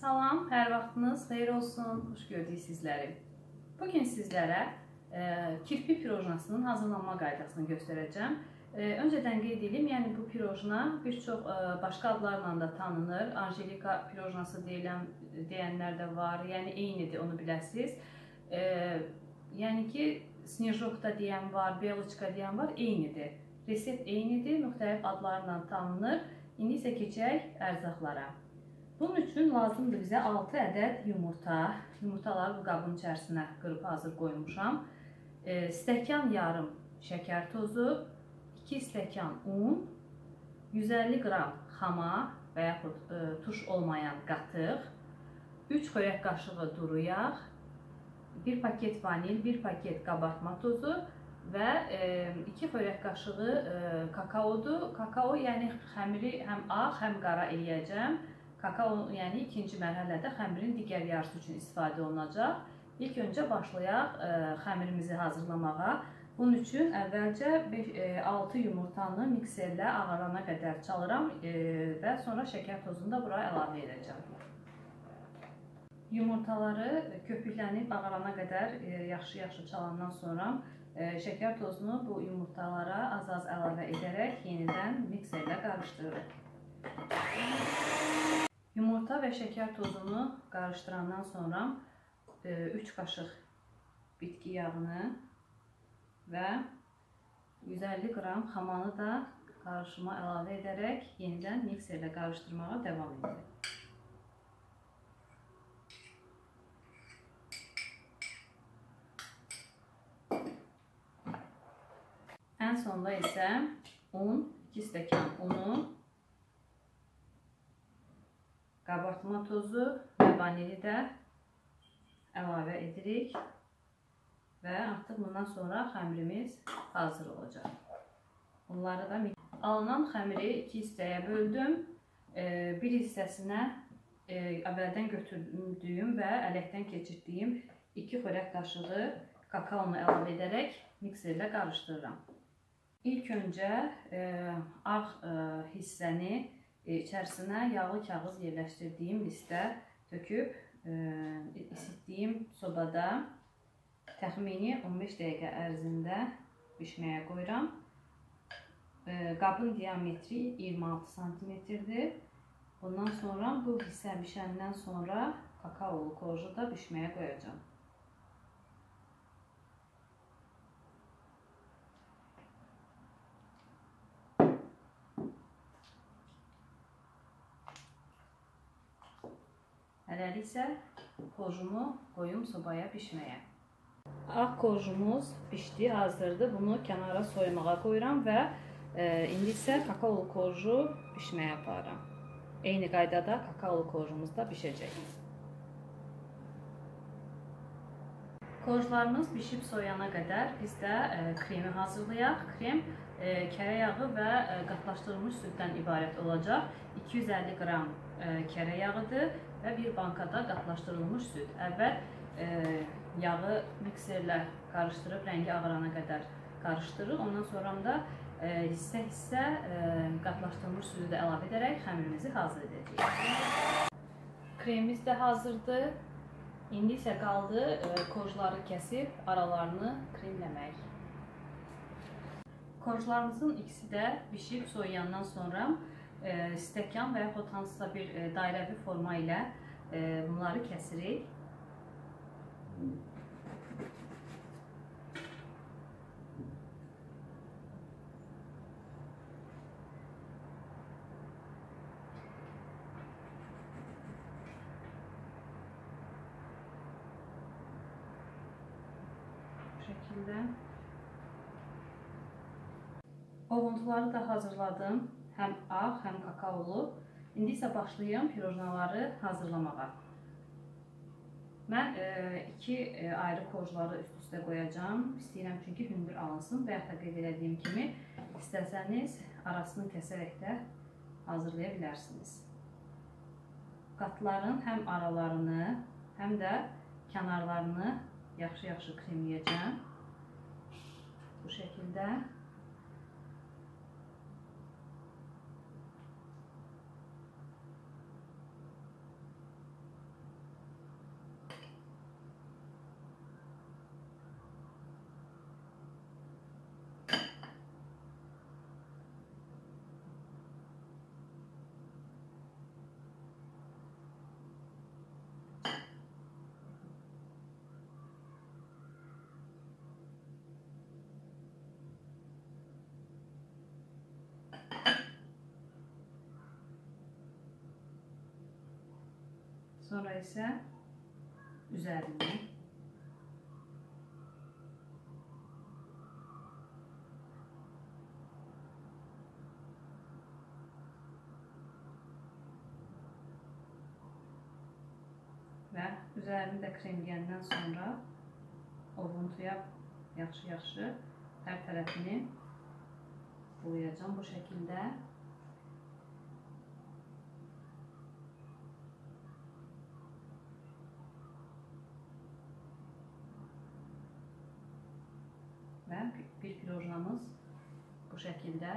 Salam, hər vaxtınız xeyir olsun. Xoş gördük sizləri. Bu gün sizlərə e, kirpi pirojnasının hazırlanma qaydasını göstərəcəm. E, öncədən qeyd edim, yəni bu pirojna bir çox e, başqa adlarla da tanınır. Anjelika pirojnası deyilən deyənlər də var. Yəni eynidir, onu biləsiniz. E, yəni ki, snejokda deyən var, beloçka deyən var, eynidir. Resept eynidir, müxtəlif adlarla tanınır. İndi isə keçək ərzaqlara. Bunun üçün lazımdır bizə 6 ədəd yumurta. Yumurtaları bu qabın içərisinə qırıb hazır qoymuşam. E, stəkan yarım şəkər tozu, 2 stəkan un, 150 qram xama və yaxud e, tuş olmayan qatıq, 3 xörək qaşığı duru yağ, 1 paket vanil, 1 paket qabartma tozu və 2 e, xörək qaşığı e, kakaodur. Kakao yəni xəmiri həm ağ, həm qara eləyəcəm. Kakao, yəni ikinci mərhələdə xəmirin digər yarısı üçün istifadə olunacaq. İlk öncə başlayaq ə, e, xəmirimizi hazırlamağa. Bunun üçün əvvəlcə 6 e, yumurtanı mikserlə ağarana qədər çalıram e, və sonra şəkər tozunu da bura əlavə edəcəm. Yumurtaları köpüklənib ağarana qədər yaxşı-yaxşı çalandan sonra şəkər tozunu bu yumurtalara az-az əlavə edərək yenidən mikserlə qarışdırırıq. Yumurta və şəkər tozunu qarışdırandan sonra 3 e, qaşıq bitki yağını və 150 qram xamanı da qarışıma əlavə edərək yenidən mikserlə qarışdırmağa davam edir. Ən sonda isə un, 2 stəkan unu qabartma tozu və vanili də əlavə edirik və artıq bundan sonra xəmirimiz hazır olacaq. Bunları da alınan xəmiri iki hissəyə böldüm. Bir hissəsinə e, əvvəldən götürdüyüm və ələkdən keçirdiyim 2 xörək qaşığı kakaonu əlavə edərək mikserlə qarışdırıram. İlk öncə e, hissəni E, içərisinə yağlı kağız yerləşdirdiyim listə töküb e, isitdiyim sobada təxmini 15 dəqiqə ərzində bişməyə qoyuram. E, qabın diametri 26 sm-dir. Bundan sonra bu hissə bişəndən sonra kakaolu korju da bişməyə qoyacağam. Hələlik isə korjumu qoyum sobaya bişməyə. Ağ korjumuz bişdi, hazırdır. Bunu kənara soymağa qoyuram və e, indi isə kakaolu korju bişməyə aparıram. Eyni qaydada kakaolu korjumuz da bişəcək. Korjlarımız bişib soyana qədər biz də e, kremi hazırlayaq. Krem kərə yağı və e, qatlaşdırılmış süddən ibarət olacaq. 250 qram e, kərə yağıdır və bir bankada qatlaşdırılmış süd. Əvvəl e, yağı mikserlə qarışdırıb rəngi ağarana qədər qarışdırırıq. Ondan sonra da hissə-hissə e, qatlaşdırılmış südü də əlavə edərək xəmirimizi hazır edəcəyik. Kremimiz də hazırdır. İndi isə qaldı e, korjları kəsib aralarını kremləmək. Korjlarımızın ikisi də bişib soyuyandan sonra e, stəkan və yaxud hansısa bir e, dairəvi forma ilə e, bunları kəsirik. Bu şəkildə. Ovuntuları da hazırladım həm ağ, həm kakaolu. İndi isə başlayım pirojnaları hazırlamağa. Mən e, iki e, ayrı korjları üst-üstə qoyacağam. İstəyirəm çünki hündür alınsın və yaxud da qeyd elədiyim kimi istəsəniz arasını kəsərək də hazırlaya bilərsiniz. Qatların həm aralarını, həm də kənarlarını yaxşı-yaxşı kremləyəcəm. Bu şəkildə. Sonra isə üzərinə və üzərini də kremləyəndən sonra ovuntuya yaxşı-yaxşı hər tərəfini bulayacağım bu şəkildə. Və bir pirojnamız bu şəkildə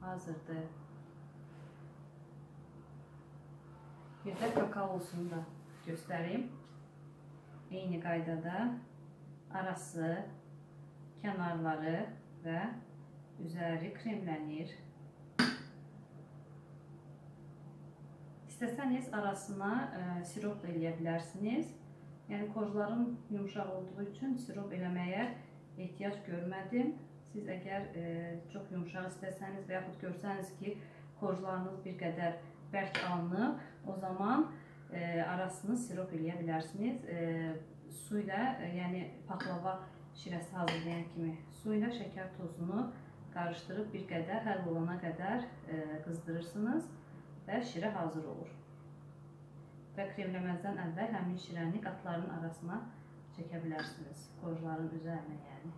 hazırdır. Bir də kakaosunu da göstəreyim. Eyni qaydada arası, kənarları və üzəri kremlənir. İstəsəniz arasına ə, e, sirop da eləyə bilərsiniz. Yəni kojların yumşaq olduğu üçün sirop eləməyə ehtiyac görmədim. Siz əgər e, çox yumşaq istəsəniz və yaxud görsəniz ki, kojlarınız bir qədər bərk alınıb, o zaman e, arasını sirop eləyə bilərsiniz. E, su ilə, e, yəni paxlava şirəsi hazırlayan kimi su ilə şəkər tozunu qarışdırıb bir qədər həll olana qədər e, qızdırırsınız və şirə hazır olur. Və kremləməzdən əvvəl həmin şirəni qatların arasına çəkə bilərsiniz. Kojların üzərinə yəni.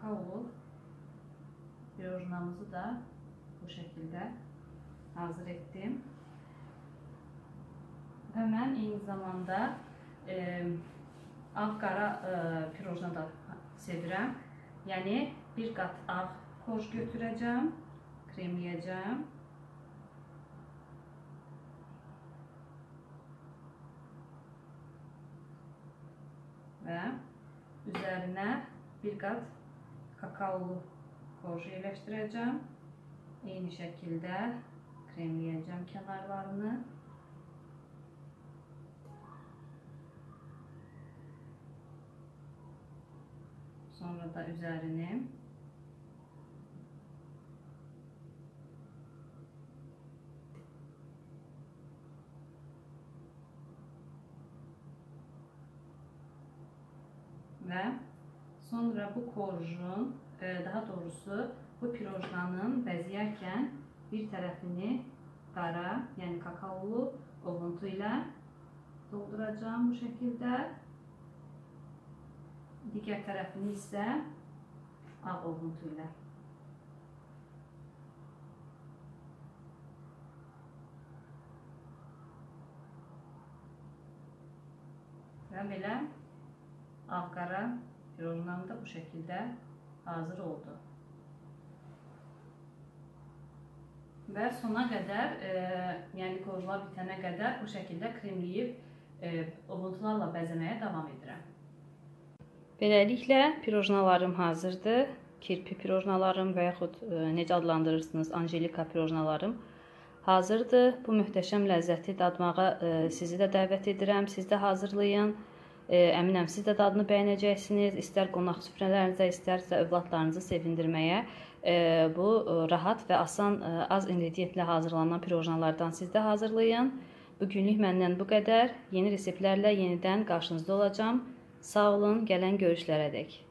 Və kakaolu pirojnamızı da bu şəkildə hazır etdim. Və mən eyni zamanda e, ağ-qara e, pirojna da sevirəm. Yəni, bir qat ağ koj götürəcəm, kremləyəcəm. Və üzərinə bir qat kakaolu koj yerləşdirəcəm. Eyni şəkildə kremləyəcəm kənarlarını. Sonra da üzərini və Sonra bu korjun, e, daha doğrusu bu pirojnanın bəzəyərkən bir tərəfini qara, yəni kakaolu ovuntu ilə dolduracağım bu şəkildə. Digər tərəfini isə ağ ovuntu ilə. Və belə ağ-qara Pirojnam da bu şəkildə hazır oldu. Və sona qədər, e, yəni korlar bitənə qədər bu şəkildə kremləyib e, ovuntularla bəzəməyə davam edirəm. Beləliklə pirojnalarım hazırdır. Kirpi pirojnalarım və yaxud e, necə adlandırırsınız, Angelika pirojnalarım hazırdır. Bu möhtəşəm ləzzəti dadmağa e, sizi də dəvət edirəm. Siz də hazırlayın. Əminəm siz də dadını bəyənəcəksiniz. İstər qonaq süfrələrinizə, istərsə övladlarınızı sevindirməyə bu rahat və asan az ingrediyentlə hazırlanan pirojnalardan siz də hazırlayın. Bu günlük məndən bu qədər. Yeni reseptlərlə yenidən qarşınızda olacağam. Sağ olun, gələn görüşlərədək.